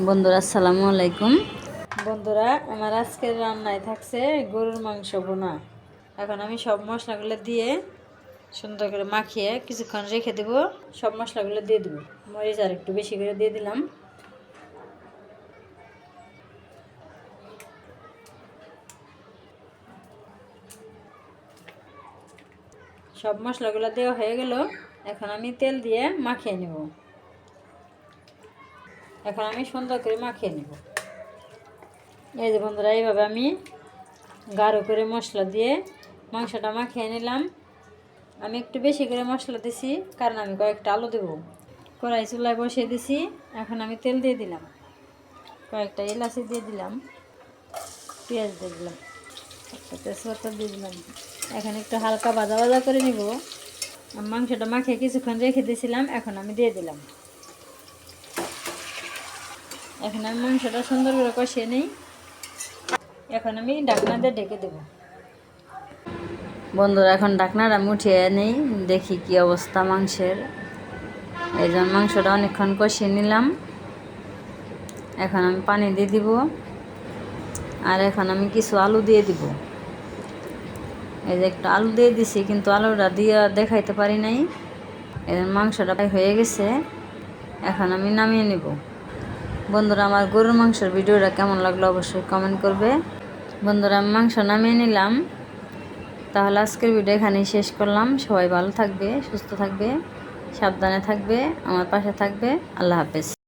বন্ধুরা, আসসালামু আলাইকুম। বন্ধুরা, আমার আজকের রান্নায় থাকছে গরুর মাংস বোনা এখন আমি সব মশলাগুলো দিয়ে সুন্দর করে মাখিয়ে কিছুক্ষণ রেখে দেব। সব মশলাগুলো দিয়ে দেবো। মরিচ আর একটু বেশি করে দিয়ে দিলাম। সব মশলাগুলো দেওয়া হয়ে গেল। এখন আমি তেল দিয়ে মাখিয়ে নেব। এখন আমি সুন্দর করে মাখিয়ে নেব। এই যে বন্ধুরা, এইভাবে আমি গাঢ় করে মশলা দিয়ে মাংসটা মাখিয়ে নিলাম। আমি একটু বেশি করে মশলা দিছি, কারণ আমি কয়েকটা আলু দেবো। কড়াই চুলায় বসিয়ে দিছি, এখন আমি তেল দিয়ে দিলাম। কয়েকটা এলাচি দিয়ে দিলাম, পেঁয়াজ দিয়ে দিলাম তেজপাতা দিয়ে দিলাম। এখন একটু হালকা ভাজা ভাজা করে নিব। মাংসটা মাখিয়ে কিছুক্ষণ রেখে দিয়েছিলাম এখন আমি দিয়ে দিলাম। এখন আমি মাংসটা সুন্দর করে কষিয়ে নিই। এখন আমি দিয়ে ঢেকে দেবো। বন্ধুরা, এখন ডাকনাটা মুঠিয়ে নেই। দেখি কি অবস্থা মাংসের। এই জন্য মাংসটা অনেকক্ষণ কষিয়ে নিলাম। এখন আমি পানি দিয়ে দিব। আর এখন আমি কিছু আলু দিয়ে দিব। এই যে একটু আলু দিয়ে দিছি, কিন্তু আলুটা দিয়ে দেখাইতে পারি নাই। এই মাংসটা হয়ে গেছে। এখন আমি নামিয়ে নিব। বন্ধুরা, আমার গরুর মাংসের ভিডিওটা কেমন লাগল অবশ্যই কমেন্ট করবে। বন্ধুরা, আমি মাংস নামিয়ে নিলাম। তাহলে আজকের ভিডিও এখানেই শেষ করলাম। সবাই ভালো থাকবে, সুস্থ থাকবে, সাবধানে থাকবে, আমার পাশে থাকবে। আল্লাহ হাফেজ।